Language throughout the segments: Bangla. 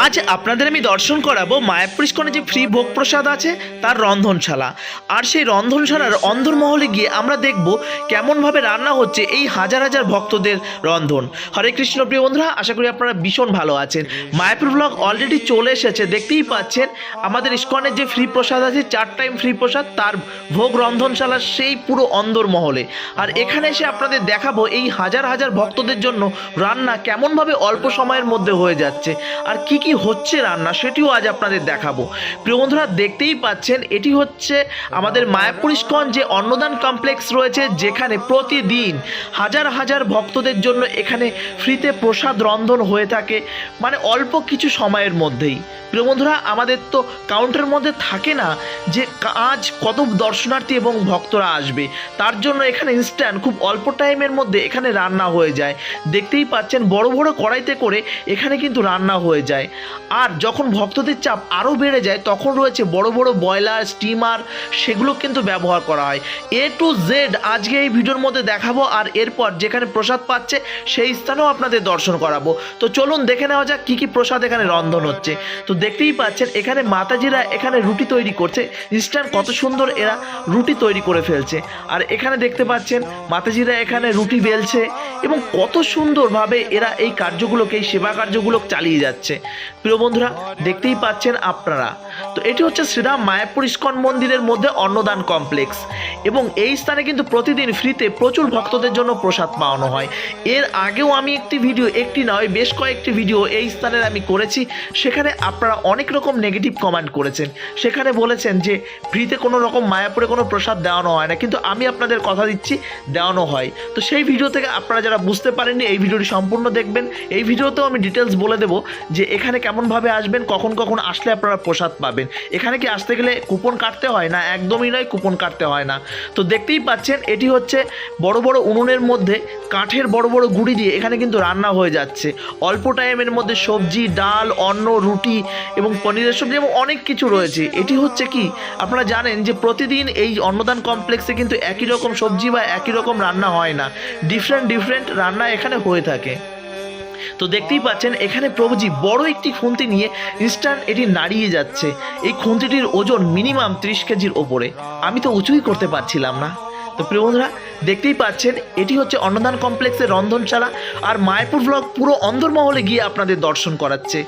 আজ আপনাদের আমি দর্শন করাবো মায়াপুর ইস্কনে যে ফ্রি ভোগ প্রসাদ আছে, তার রন্ধনশালা। আর সেই রন্ধনশালার অন্দরমহলে গিয়ে আমরা দেখব কেমনভাবে রান্না হচ্ছে এই হাজার হাজার ভক্তদের রন্ধন। হরে কৃষ্ণ, প্রিয় বন্ধুরা, আশা করি আপনারা ভীষণ ভালো আছেন। মায়াপুর ব্লগ অলরেডি চলে এসেছে, দেখতেই পাচ্ছেন আমাদের ইস্কনের যে ফ্রি প্রসাদ আছে, চার টাইম ফ্রি প্রসাদ, তার ভোগ রন্ধনশালার সেই পুরো অন্দরমহলে। আর এখানে এসে আপনাদের দেখাবো এই হাজার হাজার ভক্তদের জন্য রান্না কেমনভাবে অল্প সময়ের মধ্যে হয়ে যাচ্ছে। আর কি কি হচ্ছে রান্না সেটিও আজ আপনাদের দেখাবো। প্রিয় বন্ধুরা, দেখতেই পাচ্ছেন, এটি হচ্ছে আমাদের মায়াপুর ইস্কন যে অন্নদান কমপ্লেক্স রয়েছে, যেখানে প্রতিদিন হাজার হাজার ভক্তদের জন্য এখানে ফ্রিতে প্রসাদ রন্ধন হয়ে থাকে মানে অল্প কিছু সময়ের মধ্যেই। প্রিয় বন্ধুরা, আমাদের তো কাউন্টারের মধ্যে থাকে না যে আজ কত দর্শনার্থী এবং ভক্তরা আসবে। তার জন্য এখানে ইনস্ট্যান্ট খুব অল্প টাইমের মধ্যে এখানে রান্না হয়ে যায়। দেখতেই পাচ্ছেন, বড় বড় কড়াইতে করে এখানে কিন্তু রান্না হয়ে যায়। আর যখন ভক্তদের চাপ আরও বেড়ে যায়, তখন রয়েছে বড় বড় বয়লার স্টিমার, সেগুলো কিন্তু ব্যবহার করা হয়। এ টু জেড আজকে এই ভিডিওর মধ্যে দেখাবো আর এরপর যেখানে প্রসাদ পাচ্ছে সেই স্থানেও আপনাদের দর্শন করাবো। তো চলুন দেখে নেওয়া যাক কী কী প্রসাদ এখানে রন্ধন হচ্ছে। তো দেখতেই পাচ্ছেন, এখানে মাতাজিরা এখানে রুটি তৈরি করছে। ইনস্ট্যান্ট কত সুন্দর এরা রুটি তৈরি করে ফেলছে। আর এখানে দেখতে পাচ্ছেন, মাতাজিরা এখানে রুটি বেলছে এবং কত সুন্দরভাবে এরা এই কার্যগুলোকে, এই সেবা কার্যগুলো চালিয়ে যাচ্ছে। প্রিয় বন্ধুরা, দেখতেই পাচ্ছেন আপনারা। তো এটি হচ্ছে শ্রীরাম মায়াপুর ইস্কন মন্দিরের মধ্যে অন্নদান কমপ্লেক্স। এবং এই স্থানে কিন্তু প্রতিদিন ফ্রিতে প্রচুর ভক্তদের জন্য প্রসাদ পাওয়ানো হয়। এর আগেও আমি একটি ভিডিও, একটি নয়, বেশ কয়েকটি ভিডিও এই স্থানের আমি করেছি। সেখানে আপনারা অনেক রকম নেগেটিভ কমেন্ট করেছেন। সেখানে বলেছেন যে, ফ্রিতে কোনো রকম মায়াপুরে কোনো প্রসাদ দেওয়ানো হয় না। কিন্তু আমি আপনাদের কথা দিচ্ছি, দেওয়ানো হয়। তো সেই ভিডিও থেকে আপনারা যারা বুঝতে পারেননি, এই ভিডিওটি সম্পূর্ণ দেখবেন। এই ভিডিওতেও আমি ডিটেলস বলে দেবো যে এখানে কেমনভাবে আসবেন, কখন কখন আসলে আপনারা প্রসাদ পাবেন? এখানে কি আসতে গেলে কুপন কাটতে হয় না? একদমই নয় কুপন কাটতে হয় না। তো দেখতেই পাচ্ছেন, এটি হচ্ছে বড় বড় উনুনের মধ্যে কাঠের বড় বড় গুঁড়ি দিয়ে এখানে কিন্তু রান্না হয়ে যাচ্ছে। অল্প টাইমের মধ্যে সবজি, ডাল, অন্ন, রুটি এবং পনিরের সবজি এবং অনেক কিছু রয়েছে। এটি হচ্ছে কি? আপনারা জানেন যে প্রতিদিন এই অন্নদান কমপ্লেক্সে কিন্তু একই রকম সবজি বা একই রকম রান্না হয় না। ডিফারেন্ট ডিফারেন্ট রান্না এখানে হয়ে থাকে। তো দেখতেই পাচ্ছেন, এখানে প্রভুজি বড় একটি খুন্তি নিয়ে ইনস্ট্যান্ট এটি নাড়িয়ে যাচ্ছে। এই খুন্তিটির ওজন মিনিমাম ত্রিশ কেজির ওপরে। আমি তো উঁচুই করতে পারছিলাম না। তো প্রিয় বন্ধুরা, দেখতেই পাচ্ছেন, এটি হচ্ছে অন্নদান কমপ্লেক্সের রন্ধনশালা আর মায়াপুর ব্লগ পুরো অন্দরমহলে গিয়ে আপনাদের দর্শন করাচ্ছে।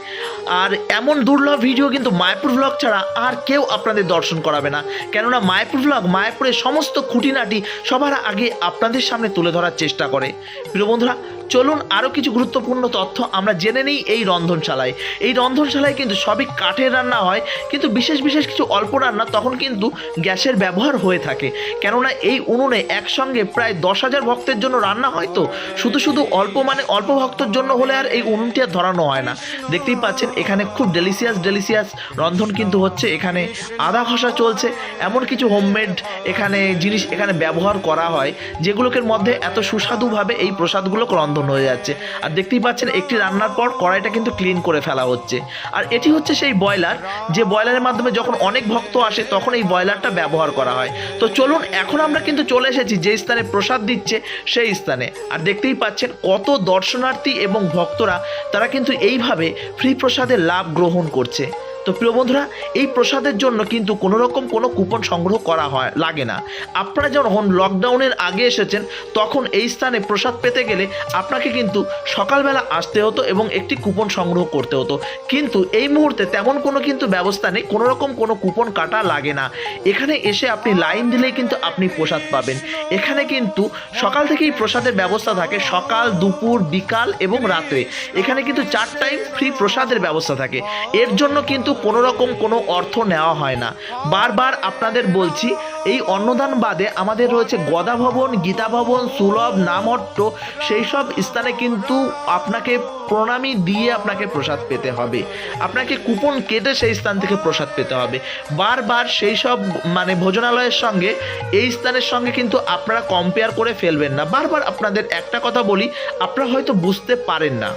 আর এমন দুর্লভ ভিডিও কিন্তু মায়াপুর ব্লগ ছাড়া আর কেউ আপনাদের দর্শন করাবে না। কেননা মায়াপুর ব্লগ মায়াপুরের সমস্ত খুঁটিনাটি সবার আগে আপনাদের সামনে তুলে ধরার চেষ্টা করে। প্রিয় বন্ধুরা চলুন আরও কিছু গুরুত্বপূর্ণ তথ্য আমরা জেনে নিই এই রন্ধনশালায়। এই রন্ধনশালায় কিন্তু সবই কাঠের রান্না হয়, কিন্তু বিশেষ বিশেষ কিছু অল্প রান্না তখন কিন্তু গ্যাসের ব্যবহার হয়ে থাকে। কেননা এই উনুনে একসঙ্গে প্রায় দশ হাজার ভক্তের জন্য রান্না হয় তো, শুধু শুধু অল্প মানে অল্প ভক্তের জন্য হলে আর এই উনুনটি আর ধরানো হয় না। দেখতেই পাচ্ছেন, এখানে খুব ডেলিসিয়াস ডেলিসিয়াস রন্ধন কিন্তু হচ্ছে, এখানে আদা ঘষা চলছে, এমন কিছু হোমমেড এখানে জিনিস এখানে ব্যবহার করা হয়, যেগুলোকে মধ্যে এত সুস্বাদুভাবে এই প্রসাদগুলো রন্ধন হয়ে যাচ্ছে। আর দেখতেই পাচ্ছেন, একটি রান্নার পর কড়াইটা কিন্তু ক্লিন করে ফেলা হচ্ছে। আর এটি হচ্ছে সেই ব্রয়লার। যে ব্রয়লারের মাধ্যমে যখন অনেক ভক্ত আসে, তখন এই ব্রয়লারটা ব্যবহার করা হয়। তো চলুন, এখন আমরা কিন্তু চলে এসেছি, যে স্থানে প্রসাদ দিচ্ছে, সেই স্থানে। আর দেখতেই পাচ্ছেন, কত দর্শনার্থী এবং ভক্তরা, তারা কিন্তু এইভাবে ফ্রি প্রসাদের লাভ গ্রহণ করছে। তো প্রিয় বন্ধুরা, এই প্রসাদের জন্য কিন্তু কোনো রকম কোনো কুপন সংগ্রহ করা হয়, লাগে না। আপনারা যখন লকডাউনের আগে এসেছেন, তখন এই স্থানে প্রসাদ পেতে গেলে আপনাকে কিন্তু সকালবেলা আসতে হতো এবং একটি কুপন সংগ্রহ করতে হতো। কিন্তু এই মুহূর্তে তেমন কোনো কিন্তু ব্যবস্থা নেই, কোনো রকম কোনো কুপন কাটা লাগে না। এখানে এসে আপনি লাইন দিলেই কিন্তু আপনি প্রসাদ পাবেন। এখানে কিন্তু সকাল থেকেই প্রসাদের ব্যবস্থা থাকে, সকাল, দুপুর, বিকাল এবং রাত্রে। এখানে কিন্তু চার টাইম ফ্রি প্রসাদের ব্যবস্থা থাকে। এর জন্য কিন্তু কোনো রকম কোনো অর্থ নেওয়া হয় না। বারবার আপনাদের বলছি, এই অন্নদান বাদে আমাদের রয়েছে গদা ভবন, গীতা ভবন, সুলভ নামহট্ট সেই সব স্থানে কিন্তু আপনাকে প্রণামী দিয়ে আপনাকে প্রসাদ পেতে হবে। আপনাকে কুপন কেটে সেই স্থান থেকে প্রসাদ পেতে হবে। বারবার সেই সব মানে ভোজনালয়ের সঙ্গে, এই স্থানের সঙ্গে কিন্তু আপনারা কম্পেয়ার করে ফেলবেন না। বারবার আপনাদের একটা কথা বলি, আপনারা হয়তো বুঝতে পারেন না।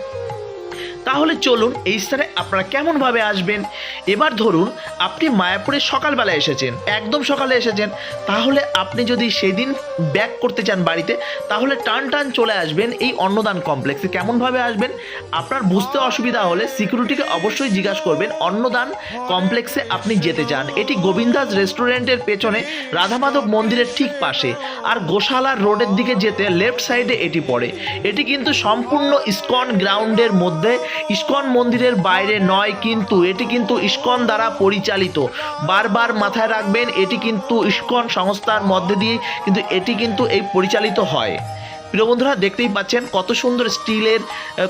তাহলে চলুন, এই স্থানে আপনারা কেমনভাবে আসবেন? এবার ধরুন, আপনি মায়াপুরে সকালবেলা এসেছেন। একদম সকালে এসেছেন। তাহলে আপনি যদি সেদিন ব্যাক করতে চান বাড়িতে, তাহলে টান টান চলে আসবেন এই অন্নদান কমপ্লেক্সে কেমনভাবে আসবেন? আপনার বুঝতে অসুবিধা হলে সিকিউরিটিকে অবশ্যই জিজ্ঞাসা করবেন। অন্নদান কমপ্লেক্সে আপনি যেতে চান। এটি গোবিন্দাস রেস্টুরেন্টের পেছনে রাধামাধব মন্দিরের ঠিক পাশে। আর গোশালা রোডের দিকে যেতে লেফট সাইডে এটি পড়ে। এটি কিন্তু সম্পূর্ণ ইস্কন গ্রাউন্ডের মধ্যে, ইস্কন মন্দিরের বাইরে নয় কিন্তু, এটি কিন্তু ইস্কন দ্বারা পরিচালিত। বারবার মাথায় রাখবেন, এটি কিন্তু ইস্কন সংস্থার মধ্যে দিয়ে কিন্তু এটি কিন্তু এই পরিচালিত হয়। প্রিয় বন্ধুরা, দেখতেই পাচ্ছেন কত সুন্দর স্টিলের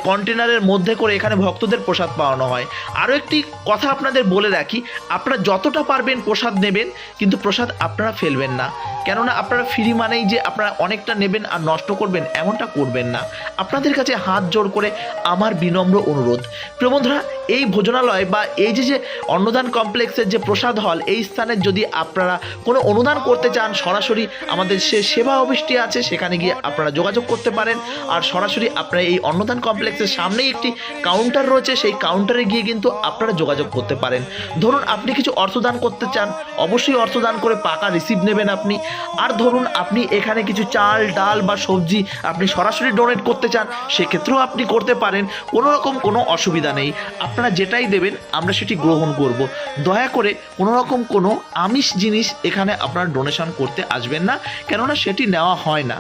কন্টেনারের মধ্যে করে এখানে ভক্তদের প্রসাদ পাওয়ানো হয়। আরও একটি কথা আপনাদের বলে রাখি, আপনারা যতটা পারবেন প্রসাদ নেবেন, কিন্তু প্রসাদ আপনারা ফেলবেন না। কেননা আপনারা ফ্রি মানেই যে আপনারা অনেকটা নেবেন আর নষ্ট করবেন, এমনটা করবেন না। আপনাদের কাছে হাত জোড় করে আমার বিনম্র অনুরোধ। প্রিয় বন্ধুরা, এই ভোজনালয় বা এই যে যে অন্নদান কমপ্লেক্সের যে প্রসাদ হল, এই স্থানে যদি আপনারা কোনো অনুদান করতে চান, সরাসরি আমাদের সে সেবা অফিসটি আছে, সেখানে গিয়ে আপনারা যোগাযোগ করতে পারেন। আর সরাসরি আপনারা এই অন্নদান কমপ্লেক্সের সামনেই একটি কাউন্টার রয়েছে। সেই কাউন্টারে গিয়ে কিন্তু আপনারা যোগাযোগ করতে পারেন। ধরুন আপনি কিছু অর্থদান করতে চান, অবশ্যই অর্থদান করে পাকা রিসিভ নেবেন আপনি। আর ধরুন আপনি এখানে কিছু চাল, ডাল বা সবজি আপনি সরাসরি ডোনেট করতে চান, সেক্ষেত্রেও আপনি করতে পারেন। কোনো রকম কোনো অসুবিধা নেই। আপনারা যেটাই দেবেন, আমরা সেটি গ্রহণ করব। দয়া করে কোনো রকম কোনো আমিষ জিনিস এখানে আপনারা ডোনেশন করতে আসবেন না। কেননা সেটি নেওয়া হয় না।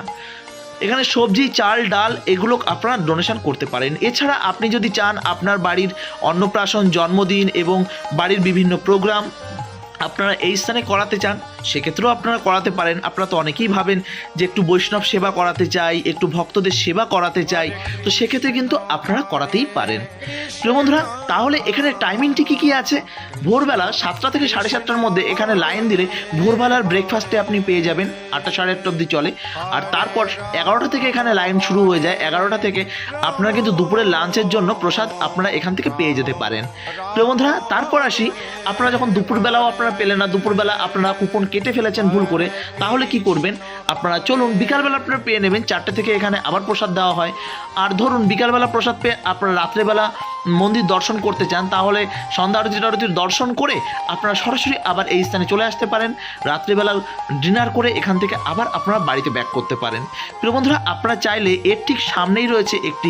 এখানে সবজি, চাল, ডাল, এগুলো আপনারা ডোনেশন করতে পারেন। এছাড়া আপনি যদি চান আপনার বাড়ির অন্নপ্রাশন, জন্মদিন এবং বাড়ির বিভিন্ন প্রোগ্রাম আপনারা এই স্থানে করাতে চান সেক্ষেত্রেও আপনারা করাতে পারেন। আপনারা তো অনেকেই ভাবেন যে একটু বৈষ্ণব সেবা করাতে চাই, একটু ভক্তদের সেবা করাতে চাই। তো সেক্ষেত্রে কিন্তু আপনারা করাতেই পারেন। প্রিয় বন্ধুরা, তাহলে এখানে টাইমিংটি কী কী আছে? ভোরবেলা সাতটা থেকে সাড়ে সাতটার মধ্যে এখানে লাইন দিলে ভোরবেলার ব্রেকফাস্টে আপনি পেয়ে যাবেন। আটটা সাড়ে আটটা অবধি চলে। আর তারপর এগারোটা থেকে এখানে লাইন শুরু হয়ে যায়। এগারোটা থেকে আপনারা কিন্তু দুপুরের লাঞ্চের জন্য প্রসাদ আপনারা এখান থেকে পেয়ে যেতে পারেন। প্রিয় বন্ধুরা, তারপর আসি। আপনারা যখন দুপুরবেলাও আপনারা পেলেন না, দুপুরবেলা আপনারা কুপন কেটে ফেলেছেন ভুল করে, তাহলে কি করবেন? আপনারা চলুন, বিকালবেলা আপনারা পেয়ে নেবেন, চারটে থেকে এখানে আবার প্রসাদ দেওয়া হয়। আর ধরুন, বিকালবেলা প্রসাদ পেয়ে আপনারা রাত্রেবেলা মন্দির দর্শন করতে চান, তাহলে সন্ধ্যা আরতি টারতির দর্শন করে আপনারা সরাসরি আবার এই স্থানে চলে আসতে পারেন। রাত্রিবেলা ডিনার করে এখান থেকে আবার আপনারা বাড়িতে ব্যাক করতে পারেন। প্রিয় বন্ধুরা, আপনারা চাইলে এর ঠিক সামনেই রয়েছে একটি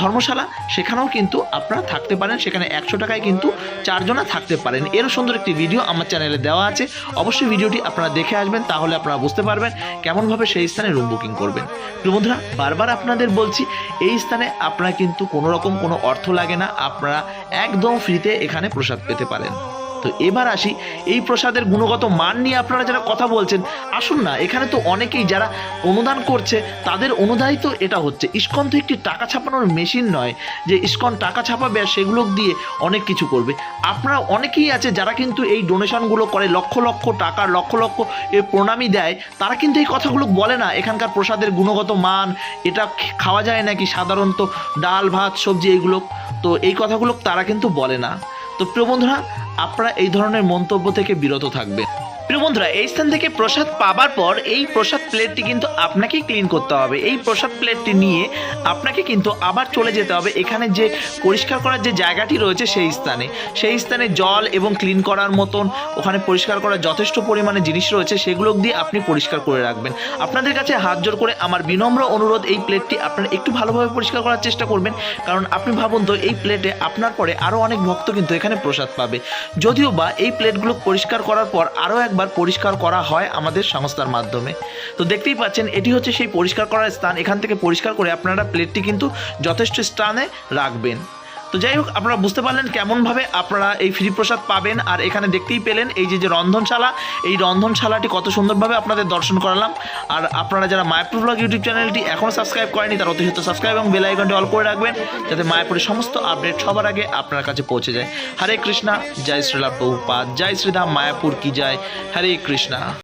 ধর্মশালা, সেখানেও কিন্তু আপনারা থাকতে পারেন। সেখানে একশো টাকায় কিন্তু চারজনা থাকতে পারেন। এরও সুন্দর একটি ভিডিও আমার চ্যানেলে দেওয়া আছে। অবশ্যই ভিডিওটি আপনারা দেখে আসবেন, তাহলে আপনারা বুঝতে পারবেন কেমনভাবে সেই স্থানে রুম বুকিং করবেন। প্রিয় বন্ধুরা, বারবার আপনাদের বলছি, এই স্থানে আপনারা কিন্তু কোনো রকম কোনো অর্থ লাগে না। আপনারা একদম ফ্রিতে এখানে প্রসাদ পেতে পারেন। তো এবার আসি, এই প্রসাদের গুণগত মান নিয়ে আপনারা যারা কথা বলছেন, আসুন না, এখানে তো অনেকেই যারা অনুদান করছে, তাদের অনুদানই তো এটা হচ্ছে, ইস্কন তো একটি টাকা ছাপানোর মেশিন নয়, যে ইস্কন টাকা ছাপাবে আর সেগুলো দিয়ে অনেক কিছু করবে। আপনারা অনেকেই আছে যারা কিন্তু এই ডোনেশনগুলো করে, লক্ষ লক্ষ টাকা, লক্ষ লক্ষ এ প্রণামী দেয়, তারা কিন্তু এই কথাগুলো বলে না, এখানকার প্রসাদের গুণগত মান, এটা খাওয়া যায় নাকি সাধারণত ডাল, ভাত, সবজি, এইগুলো তো এই কথাগুলো তারা কিন্তু বলে না। তো প্রিয় বন্ধুরা, আপনারা এই ধরনের মন্তব্য থেকে বিরত থাকবেন। প্রিয় বন্ধুরা, এই স্থান থেকে প্রসাদ পাবার পর এই প্রসাদ প্লেটটি কিন্তু আপনাকেই ক্লিন করতে হবে। এই প্রসাদ প্লেটটি নিয়ে আপনাকে কিন্তু আবার চলে যেতে হবে এখানে যে পরিষ্কার করার যে জায়গাটি রয়েছে সেই স্থানে। সেই স্থানে জল এবং ক্লিন করার মতন ওখানে পরিষ্কার করার যথেষ্ট পরিমাণে জিনিস রয়েছে, সেগুলো দিয়ে আপনি পরিষ্কার করে রাখবেন। আপনাদের কাছে হাত জোর করে আমার বিনম্র অনুরোধ, এই প্লেটটি আপনারা একটু ভালোভাবে পরিষ্কার করার চেষ্টা করবেন, কারণ আপনি ভাবুন তো এই প্লেটে আপনার পরে আরও অনেক ভক্ত কিন্তু এখানে প্রসাদ পাবে। যদিও বা এই প্লেটগুলো পরিষ্কার করার পর আরও একবার পরিষ্কার করা হয় আমাদের সংস্থার মাধ্যমে। তো দেখতেই পাচ্ছেন, এটি হচ্ছে সেই পরিষ্কার করার স্থান। এখান থেকে পরিষ্কার করে আপনারা প্লেটটি কিন্তু যথেষ্ট স্থানে রাখবেন। তো যাই হোক, আপনারা বুঝতে পারলেন কেমনভাবে আপনারা এই ফ্রি প্রসাদ পাবেন। আর এখানে দেখতেই পেলেন এই যে যে রন্ধনশালা, এই রন্ধনশালাটি কত সুন্দরভাবে আপনাদের দর্শন করালাম। আর আপনারা যারা মায়াপুর ব্লগ ইউটিউব চ্যানেলটি এখনও সাবস্ক্রাইব করেনি তারা অতি সত্য সাবস্ক্রাইব এবং বেল আইকনটি অল করে রাখবেন, যাতে মায়াপুরের সমস্ত আপডেট সবার আগে আপনার কাছে পৌঁছে যায়। হরে কৃষ্ণা, জয় শ্রীলা প্রভুপাদ জয় শ্রীধাম, মায়াপুর কি জয়। হরে কৃষ্ণা।